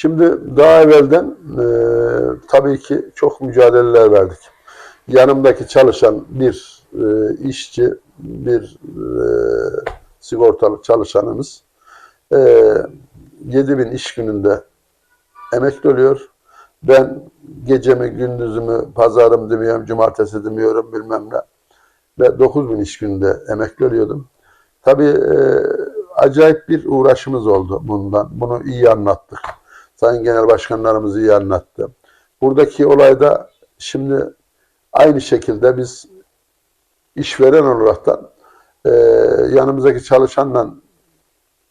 Şimdi daha evvelden e, tabii ki çok mücadeleler verdik. Yanımdaki çalışan bir e, işçi, bir e, sigortalı çalışanımız e, 7 bin iş gününde emekli oluyor. Ben gecemi, gündüzümü, pazarım demiyorum, cumartesi demiyorum bilmem ne. Ve 9 bin iş gününde emekli oluyordum. Tabii e, acayip bir uğraşımız oldu bundan. Bunu iyi anlattık. Sayın Genel Başkanlarımız iyi anlattı. Buradaki olayda şimdi aynı şekilde biz işveren olaraktan e, yanımızdaki çalışanla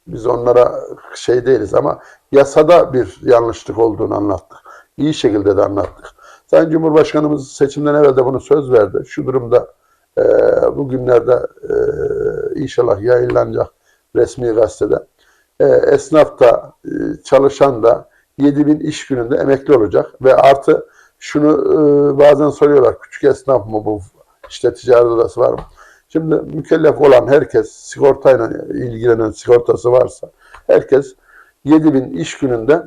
biz onlara şey değiliz ama yasada bir yanlışlık olduğunu anlattık. İyi şekilde de anlattık. Sayın Cumhurbaşkanımız seçimden evvel de bunu söz verdi. Şu durumda e, bugünlerde e, inşallah yayınlanacak resmi gazetede. E, esnaf da e, çalışan da 7 bin iş gününde emekli olacak ve artı şunu e, bazen soruyorlar küçük esnaf mı bu işte ticaret odası var mı? Şimdi mükellef olan herkes sigortayla ilgilenen sigortası varsa herkes 7 bin iş gününde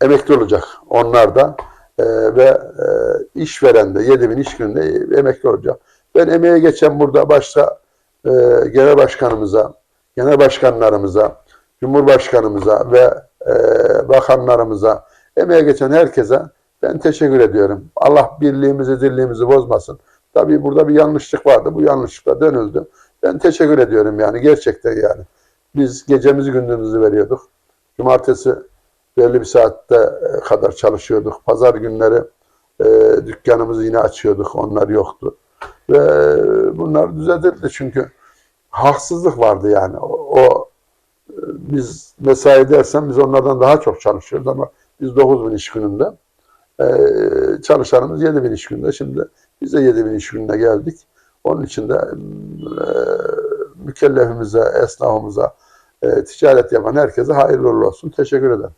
emekli olacak onlar da E, ve e, işveren de 7 bin iş gününde emekli olacak. Ben emeğe geçen burada başta e, genel başkanımıza, genel başkanlarımıza, cumhurbaşkanımıza ve e, bakanlarımıza, emeğe geçen herkese ben teşekkür ediyorum. Allah birliğimizi, dirliğimizi bozmasın. Tabii burada bir yanlışlık vardı. Bu yanlışlıkla dönüldü. Ben teşekkür ediyorum yani gerçekten yani. Biz gecemizi gündüzümüzü veriyorduk. Cumartesi belli bir saatte e, kadar çalışıyorduk. Pazar günleri e, dükkanımızı yine açıyorduk. Onlar yoktu. Ve bunlar düzeltildi çünkü haksızlık vardı yani. O, o e, biz mesai dersen biz onlardan daha çok çalışıyoruz ama biz 9 bin iş gününde e, çalışanımız 7 bin iş gününde. Şimdi biz de 7 bin iş gününe geldik. Onun için de e, mükellefimize, esnafımıza, e, ticaret yapan herkese hayırlı olsun. Teşekkür ederim.